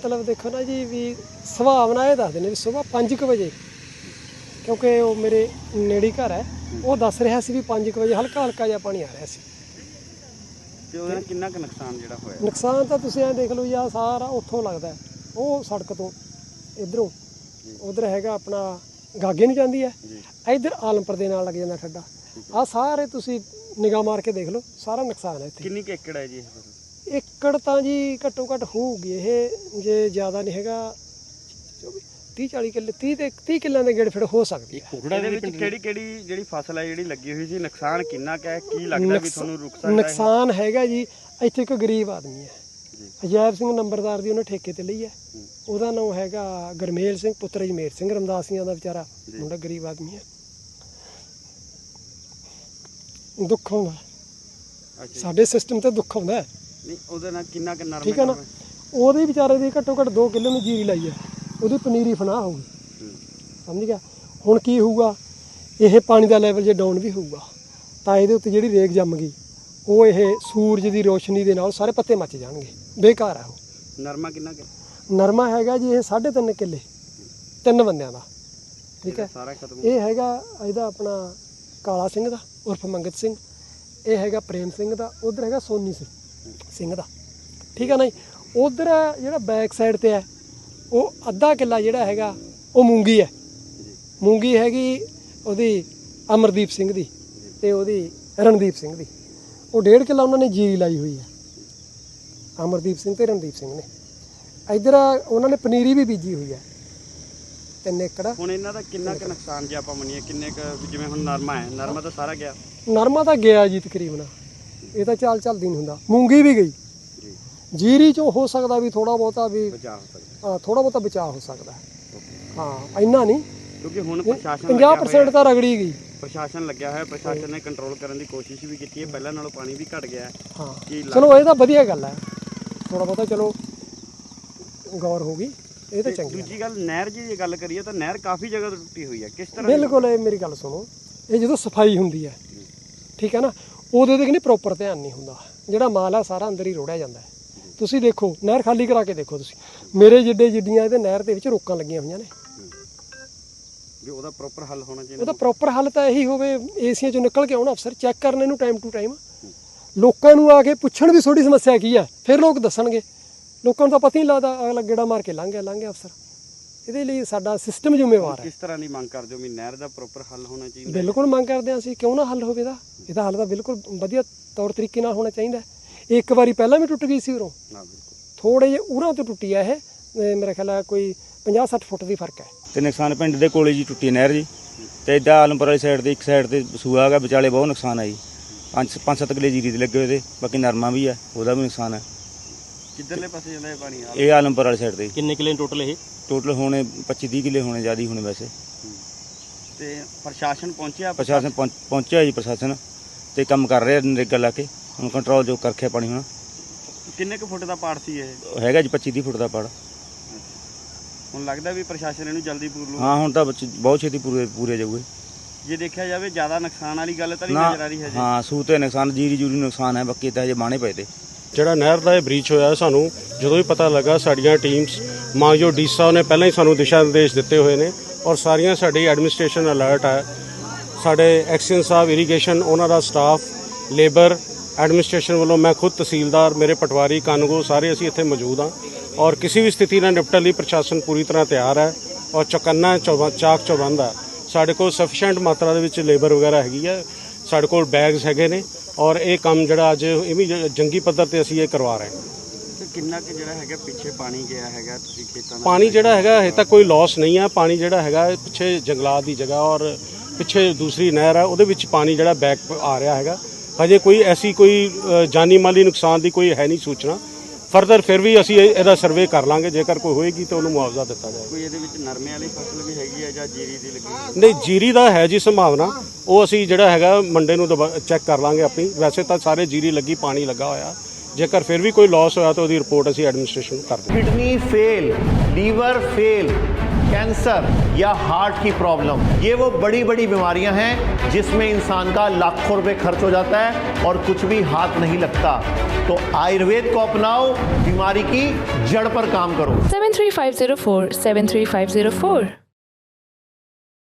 ਮਤਲਬ ਦੇਖੋ ਨਾ ਜੀ ਵੀ ਸੁਭਾਵਨਾ ਇਹ ਦੱਸਦੇ ਨੇ ਵੀ ਸਵੇਰ 5:00 ਵਜੇ। ਕਿਉਂਕਿ ਉਹ ਮੇਰੇ ਨੇੜੇ ਘਰ ਹੈ। ਉਹ ਦੱਸ ਰਿਹਾ ਸੀ ਵੀ 5:00 ਵਜੇ ਹਲਕਾ ਹਲਕਾ ਜਿਹਾ ਪਾਣੀ ਆ ਰਿਹਾ ਸੀ। ਤੇ ਉਹਦੇ ਨਾਲ ਕਿੰਨਾ ਕੁ ਨੁਕਸਾਨ ਜਿਹੜਾ ਹੋਇਆ? ਨੁਕਸਾਨ ਤਾਂ ਤੁਸੀਂ ਐ ਦੇਖ ਲਓ ਜੀ ਸਾਰਾ ਉੱਥੋਂ ਲੱਗਦਾ। ਉਹ ਸੜਕ ਤੋਂ ਇਧਰੋਂ। ਉਧਰ ਹੈਗਾ ਆਪਣਾ ਗਾਗੇ ਨੂੰ ਜਾਂਦੀ ਹੈ। ਇਧਰ ਆਲਮਪੁਰ ਦੇ ਨਾਲ ਲੱਗ ਜਾਂਦਾ ਠੱਡਾ। ਆ ਸਾਰੇ ਤੁਸੀਂ ਨਿਗਾਹ ਮਾਰ ਕੇ ਦੇਖ ਲਓ ਸਾਰਾ ਨੁਕਸਾਨ ਹੈ ਇੱਥੇ। ਕਿੰਨੀ ਕੁ ਏਕੜ ਹੈ ਜੀ ਇਹ? ਏਕੜ ਤਾਂ ਜੀ ਘੱਟੋ ਘੱਟ ਹੋਊਗੀ ਇਹ ਜੇ ਜ਼ਿਆਦਾ ਨਹੀਂ ਹੈਗਾ 30 40 ਕਿੱਲੇ 30 ਤੇ 30 ਕਿੱਲਿਆਂ ਦੇ ਗੇੜ ਫਿਰ ਹੋ ਸਕਦੀ ਹੈ। ਇਹਦੇ ਵਿੱਚ ਕਿਹੜੀ ਕਿਹੜੀ ਜਿਹੜੀ ਫਸਲ ਹੈ ਜਿਹੜੀ ਲੱਗੀ ਹੋਈ ਸੀ ਨੁਕਸਾਨ ਕਿੰਨਾ ਕੁ ਹੈ ਕੀ ਲੱਗਦਾ ਵੀ ਤੁਹਾਨੂੰ ਰੁਕ ਸਕਦਾ ਹੈ? ਨੁਕਸਾਨ ਹੈਗਾ ਜੀ ਇੱਥੇ ਇੱਕ ਗਰੀਬ ਆਦਮੀ ਹੈ। ਜੀ। ਅਜੈਬ ਸਿੰਘ ਨੰਬਰਦਾਰ ਦੀ ਉਹਨੇ ਠੇਕੇ ਤੇ ਲਈ ਹੈ। ਉਹਦਾ ਨਾਮ ਹੈਗਾ ਗਰਮੇਲ ਸਿੰਘ ਪੁੱਤਰ ਜਮੇਰ ਸਿੰਘ ਰਮਦਾਸੀਆਂ ਦਾ ਵਿਚਾਰਾ ਮੁੰਡਾ ਗਰੀਬ ਆਦਮੀ ਹੈ। ਦੁੱਖ ਜੀ। ਸਾਡੇ ਸਿਸਟਮ ਤੇ ਦੁੱਖ ਆਉਂਦਾ ਹੈ। ਨਹੀਂ ਉਹਦੇ ਨਾਲ ਕਿੰਨਾ ਕੁ ਨਰਮ ਠੀਕ ਹੈ ਨਾ? ਉਹਦੇ ਵਿਚਾਰੇ ਦੀ ਘੱਟੋ ਘੱਟ 2 ਕਿੱਲੇ ਨੂੰ ਜੀਰੀ ਲਾਈ ਹੈ ਉਹਦੀ ਪਨੀਰੀ ਫਨਾਹ ਹੋਊਗੀ। ਹੂੰ। ਸਮਝ ਗਿਆ? ਹੁਣ ਕੀ ਹੋਊਗਾ? ਇਹ ਪਾਣੀ ਦਾ ਲੈਵਲ ਜੇ ਡਾਊਨ ਵੀ ਹੋਊਗਾ ਤਾਂ ਇਹਦੇ ਉੱਤੇ ਜਿਹੜੀ ਰੇਗ ਜੰਮ ਗਈ ਉਹ ਇਹ ਸੂਰਜ ਦੀ ਰੋਸ਼ਨੀ ਦੇ ਨਾਲ ਸਾਰੇ ਪੱਤੇ ਮੱਚ ਜਾਣਗੇ। ਬੇਕਾਰ ਹੈ ਉਹ। ਨਰਮਾ ਕਿੰਨਾ ਕੁ? ਨਰਮਾ ਹੈਗਾ ਜੀ ਇਹ 3.5 ਕਿੱਲੇ ਤਿੰਨ ਬੰਦਿਆਂ ਦਾ। ਠੀਕ ਹੈ? ਇਹ ਹੈਗਾ ਇਹਦਾ ਆਪਣਾ ਕਾਲਾ ਸਿੰਘ ਦਾ ਉਰਫ ਮੰਗਤ ਸਿੰਘ। ਇਹ ਹੈਗਾ ਪ੍ਰੇਮ ਸਿੰਘ ਦਾ ਉਧਰ ਹੈਗਾ ਸੋਨੀ ਸਿੰਘ। ਸਿੰਘ ਦਾ। ਠੀਕ ਹੈ ਨਾ ਜੀ? ਉਧਰ ਜਿਹੜਾ ਬੈਕ ਸਾਈਡ ਤੇ ਹੈ ਉਹ ਅੱਧਾ ਕਿੱਲਾ ਜਿਹੜਾ ਹੈਗਾ ਉਹ ਮੂੰਗੀ ਹੈ। ਮੂੰਗੀ ਹੈਗੀ ਉਹਦੀ ਅਮਰਦੀਪ ਸਿੰਘ ਦੀ ਤੇ ਉਹਦੀ ਰਣਦੀਪ ਸਿੰਘ ਦੀ। ਉਹ ਡੇਢ ਕਿੱਲਾ ਉਹਨਾਂ ਨੇ ਜੀਰੀ ਲਾਈ ਹੋਈ ਹੈ। ਅਮਰਦੀਪ ਸਿੰਘ ਤੇ ਰਣਦੀਪ ਸਿੰਘ ਨੇ। ਇਧਰ ਉਹਨਾਂ ਨੇ ਪਨੀਰੀ ਵੀ ਬੀਜੀ ਹੋਈ ਹੈ। ਤਿੰਨ ਏਕੜ। ਹੁਣ ਇਹਨਾਂ ਦਾ ਕਿੰਨਾ ਕੁ ਨੁਕਸਾਨ ਜੇ ਆਪਾਂ ਮੰਨੀਏ ਕਿੰਨੇ ਕੁ ਜਿਵੇਂ ਹੁਣ ਨਰਮਾ ਹੈ ਨਰਮਾ ਤਾਂ ਸਾਰਾ ਗਿਆ। ਨਰਮਾ ਤਾਂ ਗਿਆ ਜੀ ਤਕਰੀਬਨ। ਇਹ ਤਾਂ ਚਾਲ ਚੱਲਦੀ ਨਹੀਂ ਹੁੰਦਾ। ਮੂੰਗੀ ਵੀ ਗਈ। ਜੀ ਜੀਰੀ ਚੋਂ ਹੋ ਸਕਦਾ ਵੀ ਥੋੜਾ ਬਹੁਤਾ ਵੀ ਬਚਾ ਹੋ ਸਕਦਾ। ਥੋੜਾ ਬਹੁਤਾ ਬਚਾਅ ਹੋ ਸਕਦਾ। ਹੈ। ਇੰਨਾ ਨਹੀਂ। ਕਿਉਂਕਿ ਹੁਣ ਪ੍ਰਸ਼ਾਸਨ ਲੱਗਿਆ 50% ਤਾਂ ਰਗੜੀ ਗਈ। ਪ੍ਰਸ਼ਾਸਨ ਲੱਗਿਆ ਹੋਇਆ ਪ੍ਰਸ਼ਾਸਨ ਨੇ ਕੰਟਰੋਲ ਕਰਨ ਦੀ ਕੋਸ਼ਿਸ਼ ਵੀ ਕੀਤੀ ਹੈ। ਪਹਿਲਾਂ ਨਾਲੋਂ ਪਾਣੀ ਵੀ ਘਟ ਗਿਆ। ਹੈ। ਚਲੋ ਇਹ ਤਾਂ ਵਧੀਆ ਗੱਲ ਹੈ। ਥੋੜਾ ਬਹੁਤਾ ਚਲੋ ਗੌਰ ਹੋ ਗਈ। ਇਹ ਤਾਂ ਚੰਗੀ ਦੂਜੀ ਗੱਲ ਨਹਿਰ ਜੀ ਦੀ ਗੱਲ ਕਰੀਏ ਤਾਂ ਨਹਿਰ ਕਾਫੀ ਜਗ੍ਹਾ ਤੋਂ ਟੁੱਟੀ ਹੋਈ ਹੈ। ਕਿਸ ਤਰ੍ਹਾਂ ਬਿਲਕੁਲ ਇਹ ਮੇਰੀ ਗੱਲ ਸੁਣੋ। ਇਹ ਜਦੋਂ ਸਫ਼ਾਈ ਹੁੰਦੀ ਹੈ। ਠੀਕ ਹੈ ਨਾ? ਉਹਦੇ ਤੇ ਨਹੀਂ ਪ੍ਰੋਪਰ ਧਿਆਨ ਨਹੀਂ ਹੁੰਦਾ। ਜਿਹੜਾ ਮਾਲ ਆ ਸਾਰਾ ਅੰਦਰ ਹੀ ਰੋੜਿਆ ਜਾਂਦਾ ਤੁਸੀਂ ਦੇਖੋ ਨਹਿਰ ਖਾਲੀ ਕਰਾ ਕੇ ਦੇਖੋ ਤੁਸੀਂ। ਮੇਰੇ ਜਿੱਡੇ ਜਿੱਡੀਆਂ ਇਹਦੇ ਨਹਿਰ ਦੇ ਵਿੱਚ ਰੋਕਾਂ ਲੱਗੀਆਂ ਹੋਈਆਂ ਨੇ। ਵੀ ਉਹਦਾ ਪ੍ਰੋਪਰ ਹੱਲ ਹੋਣਾ ਚਾਹੀਦਾ। ਉਹਦਾ ਪ੍ਰੋਪਰ ਹੱਲ ਤਾਂ ਇਹੀ ਹੋਵੇ ਏਸੀਆਂ ਚੋਂ ਨਿਕਲ ਕੇ ਆਉਣ ਅਫਸਰ ਚੈੱਕ ਕਰਨ ਇਹਨੂੰ ਟਾਈਮ ਟੂ ਟਾਈਮ ਲੋਕਾਂ ਨੂੰ ਆ ਕੇ ਪੁੱਛਣ ਵੀ ਤੁਹਾਡੀ ਸਮੱਸਿਆ ਕੀ ਹੈ ਫਿਰ ਲੋਕ ਦੱਸਣਗੇ। ਲੋਕਾਂ ਨੂੰ ਤਾਂ ਪਤਾ ਹੀ ਨਹੀਂ ਲੱਗਦਾ ਅਗਲਾ ਗੇੜਾ ਮਾਰ ਕੇ ਲੰਘ ਗਿਆ ਲੰਘ ਗਿਆ ਅਫਸਰ। ਇਹਦੇ ਲਈ ਸਾਡਾ ਸਿਸਟਮ ਜ਼ਿੰਮੇਵਾਰ ਹੈ। ਕਿਸ ਤਰ੍ਹਾਂ ਦੀ ਮੰਗ ਕਰਦੇ ਹੋ? ਵੀ ਨਹਿਰ ਦਾ ਪ੍ਰੋਪਰ ਹੱਲ ਹੋਣਾ ਚਾਹੀਦਾ ਬਿਲਕੁਲ ਮੰਗ ਕਰਦੇ ਹਾਂ ਅਸੀਂ ਕਿਉਂ ਨਾ ਹੱਲ ਹੋਵੇ ਦਾ ਇਹਦਾ ਹੱਲ ਤਾਂ ਬਿਲਕੁਲ ਵਧੀਆ ਤੌਰ ਤਰੀਕੇ ਨਾਲ ਹੋਣਾ ਚਾਹੀਦਾ ਹੈ। ਇਹ ਇੱਕ ਵਾਰੀ ਪਹਿਲਾਂ ਵੀ ਟੁੱਟ ਗਈ ਸੀ ਉਰੋਂ। ਨਾ ਬਿਲਕੁਲ। ਥੋੜੇ ਜਿਹੇ ਉਰਾਂ ਤੋਂ ਟੁੱਟੀ ਆ ਇਹ। ਇਹ ਮੇਰਾ ਖਿਆਲ ਹੈ ਕੋਈ 50 60 ਫੁੱਟ ਦੀ ਫ਼ਰਕ ਹੈ। ਤੇ ਨੁਕਸਾਨ ਪਿੰਡ ਦੇ ਕੋਲੇ ਜੀ ਟੁੱਟੀ ਹੈ ਨਹਿਰ ਜੀ। ਤੇ ਇਦਾਂ ਆਲਮਪੁਰ ਵਾਲੀ ਸਾਈਡ ਤੇ ਇੱਕ ਸਾਈਡ ਤੇ ਸੂਆ ਹੈਗਾ ਵਿਚਾਲੇ ਬਹੁਤ ਨੁਕਸਾਨ ਹੈ ਜੀ। ਪੰਜ ਪੰਜ ਸੱਤ ਕਿਲੇ ਜੀਰੀ ਦੇ ਲੱਗੇ ਹੋਏ ਤੇ ਬਾਕੀ ਨਰਮਾ ਵੀ ਹੈ ਉਹਦਾ ਵੀ ਨੁਕਸਾਨ ਹੈ। ਕਿੱਧਰਲੇ ਪਾਸੇ ਜਾਂਦਾ ਇਹ ਪਾਣੀ? ਆ ਇਹ ਆਲਮਪੁਰ ਵਾਲੀ ਸਾਈਡ ਤੇ ਕਿੰਨੇ ਕਿਲੇ ਟੋਟਲ ਇਹ? ਟੋਟਲ ਹੋਣੇ 25 30 ਕਿਲੇ ਹੋਣੇ ਜ਼ਿਆਦਾ ਹੀ ਹੋਣੇ ਵੈਸੇ। ਤੇ ਪ੍ਰਸ਼ਾਸਨ ਪਹੁੰਚਿਆ ਪ੍ਰਸ਼ਾਸਨ ਪਹੁੰਚ- ਪਹੁੰਚਿਆ ਜੀ ਪ੍ਰਸ਼ਾਸਨ। ਤੇ ਕੰਮ ਕਰ ਰਿਹਾ ਨਰੇਗਾ ਲਾ ਕੇ। ਹੁਣ ਕੰਟਰੋਲ ਜੋ ਕਰਖਿਆ ਪਾਣੀ ਹੁਣ। ਕਿੰਨੇ ਕੁ ਫੁੱਟ ਦਾ ਪਾੜ ਸੀ ਇਹ? ਹੈਗਾ ਜੀ 25 30 ਫੁੱਟ ਦਾ ਪੜ। ਹੁਣ ਲੱਗਦਾ ਵੀ ਪ੍ਰਸ਼ਾਸਨ ਇਹਨੂੰ ਜਲਦੀ ਪੂਰ ਲੂ ਹਾਂ ਹੁਣ ਤਾਂ ਬੱਚੇ ਬਹੁਤ ਛੇਤੀ ਪੂਰੇ ਪੂਰੇ ਜਾਊਗੇ। ਜੇ ਦੇਖਿਆ ਜਾਵੇ ਜ਼ਿਆਦਾ ਨੁਕਸਾਨ ਵਾਲੀ ਗੱਲ ਤਾਂ ਨਹੀਂ ਨਜ਼ਰ ਆ ਰਹੀ ਹੈ ਜੀ ਹਾਂ ਸੂ ਤੇ ਨੁਕਸਾਨ ਜੀਰੀ ਜੂਰੀ ਨੁਕਸਾਨ ਹੈ ਬਾਕੀ ਤਾਂ ਹਜੇ ਬਾਣੇ ਪਏ ਤੇ। ਜਿਹੜਾ ਨਹਿਰ ਦਾ ਇਹ ਬ੍ਰੀਚ ਹੋਇਆ, ਸਾਨੂੰ ਜਦੋਂ ਹੀ ਪਤਾ ਲੱਗਾ, ਸਾਡੀਆਂ ਟੀਮਸ ਮਾਂਜੋ ਡੀ ਸਾਹਿਬ ਨੇ ਪਹਿਲਾਂ ਹੀ ਸਾਨੂੰ ਦਿਸ਼ਾ ਨਿਰਦੇਸ਼ ਦਿੱਤੇ ਹੋਏ ਨੇ ਔਰ ਸਾਰੀਆਂ ਸਾਡੀ ਐਡਮਿਨਿਸਟ੍ਰੇਸ਼ਨ ਅਲਰਟ ਹੈ ਸਾਡੇ ਐਕਸੀਅਨ ਸਾਹਿਬ ਇਰੀਗੇਸ਼ਨ ਉਹਨਾਂ ਦਾ ਸਟਾਫ ਲੇਬਰ ਐਡਮਿਨਿਸਟ੍ਰੇਸ਼ਨ ਵੱਲੋਂ ਮੈਂ ਖੁਦ ਤਹਿਸੀਲਦਾਰ, ਮੇਰੇ ਪਟਵਾਰੀ, ਕਾਨੂੰਗੋ ਸਾਰੇ ਅਸੀਂ ਇੱਥੇ ਮੌਜੂਦ ਹਾਂ ਔਰ ਕਿਸੇ ਵੀ ਸਥਿਤੀ ਨਾਲ ਨਿਪਟਣ ਲਈ ਪ੍ਰਸ਼ਾਸਨ ਪੂਰੀ ਤਰ੍ਹਾਂ ਤਿਆਰ ਹੈ ਔਰ ਚੌਕੰਨਾ ਚੌਬਾ, ਚਾਕ ਚੌਬੰਦ ਹੈ ਸਾਡੇ ਕੋਲ ਸਫੀਸ਼ੀਐਂਟ ਮਾਤਰਾ ਦੇ ਵਿੱਚ ਲੇਬਰ ਵਗੈਰਾ ਹੈਗੀ ਹੈ ਸਾਡੇ ਕੋਲ ਬੈਗਸ ਹੈਗੇ ਨੇ। ਔਰ ਇਹ ਕੰਮ ਜਿਹੜਾ ਅੱਜ ਇਹ ਵੀ ਜੰਗੀ ਪੱਧਰ ਤੇ ਅਸੀਂ ਇਹ ਕਰਵਾ ਰਹੇ ਹਾਂ। ਤੇ ਕਿੰਨਾ ਕੁ ਜਿਹੜਾ ਹੈਗਾ ਪਿੱਛੇ ਪਾਣੀ ਗਿਆ ਹੈਗਾ ਤੁਸੀਂ ਖੇਤਾਂ ਦਾ ਪਾਣੀ ਜਿਹੜਾ ਹੈਗਾ ਹਜੇ ਤੱਕ ਕੋਈ ਲਾਸ ਨਹੀਂ ਹੈ ਪਾਣੀ ਜਿਹੜਾ ਹੈਗਾ ਇਹ ਪਿੱਛੇ ਜੰਗਲਾਤ ਦੀ ਜਗ੍ਹਾ ਔਰ ਪਿੱਛੇ ਦੂਸਰੀ ਨਹਿਰ ਹੈ ਉਹਦੇ ਵਿੱਚ ਪਾਣੀ ਜਿਹੜਾ ਬੈਕ ਆ ਰਿਹਾ ਹੈਗਾ। ਹਜੇ ਕੋਈ ਐਸੀ ਕੋਈ ਅ, ਜਾਨੀ ਮਾਲੀ ਨੁਕਸਾਨ ਦੀ ਕੋਈ ਹੈ ਨਹੀਂ ਸੂਚਨਾ। ਫਰਦਰ ਫਿਰ ਵੀ ਅਸੀਂ ਇਹ- ਇਹਦਾ ਸਰਵੇ ਕਰ ਲਾਂਗੇ। ਜੇਕਰ ਕੋਈ ਹੋਏਗੀ ਤਾਂ ਉਹਨੂੰ ਮੁਆਵਜ਼ਾ ਦਿੱਤਾ ਜਾਏਗਾ। ਕੋਈ ਇਹਦੇ ਵਿੱਚ ਨਰਮੇ ਵਾਲੀ ਫਸਲ ਵੀ ਹੈਗੀ ਹੈ ਜਾਂ ਜੀਰੀ ਦੀ ਲੱਗੀ ਹੋਈ? ਨਹੀਂ ਜੀਰੀ ਦਾ ਹੈ ਜੀ ਸੰਭਾਵਨਾ। ਉਹ ਅਸੀਂ ਜਿਹੜਾ ਹੈਗਾ ਮੰਡੇ ਨੂੰ ਚੈੱਕ ਕਰ ਲਾਂਗੇ ਆਪਣੀ ਵੈਸੇ ਤਾਂ ਸਾਰੇ ਜੀਰੀ ਲੱਗੀ ਪਾਣੀ ਲੱਗਾ ਹੋਇਆ ਜੇਕਰ ਫਿਰ ਵੀ ਕੋਈ ਲਾਸ ਹੋਇਆ ਤਾਂ ਉਹਦੀ ਰਿਪੋਰਟ ਅਸੀਂ ਐਡਮਿਨਿਸਟ੍ਰੇਸ਼ਨ ਨੂੰ ਕਰ ਦਿੰਦੇ kidney fail, liver fail, cancer या हार्ट की प्रॉब्लम ये वो बड़ी बड़ी बीमारियां हैं जिसमें इंसान का लाखों रुपए खर्च हो जाता है और कुछ भी हाथ नहीं लगता तो आयुर्वेद को अपनाओ बीमारी की जड़ पर काम करो 73504 73504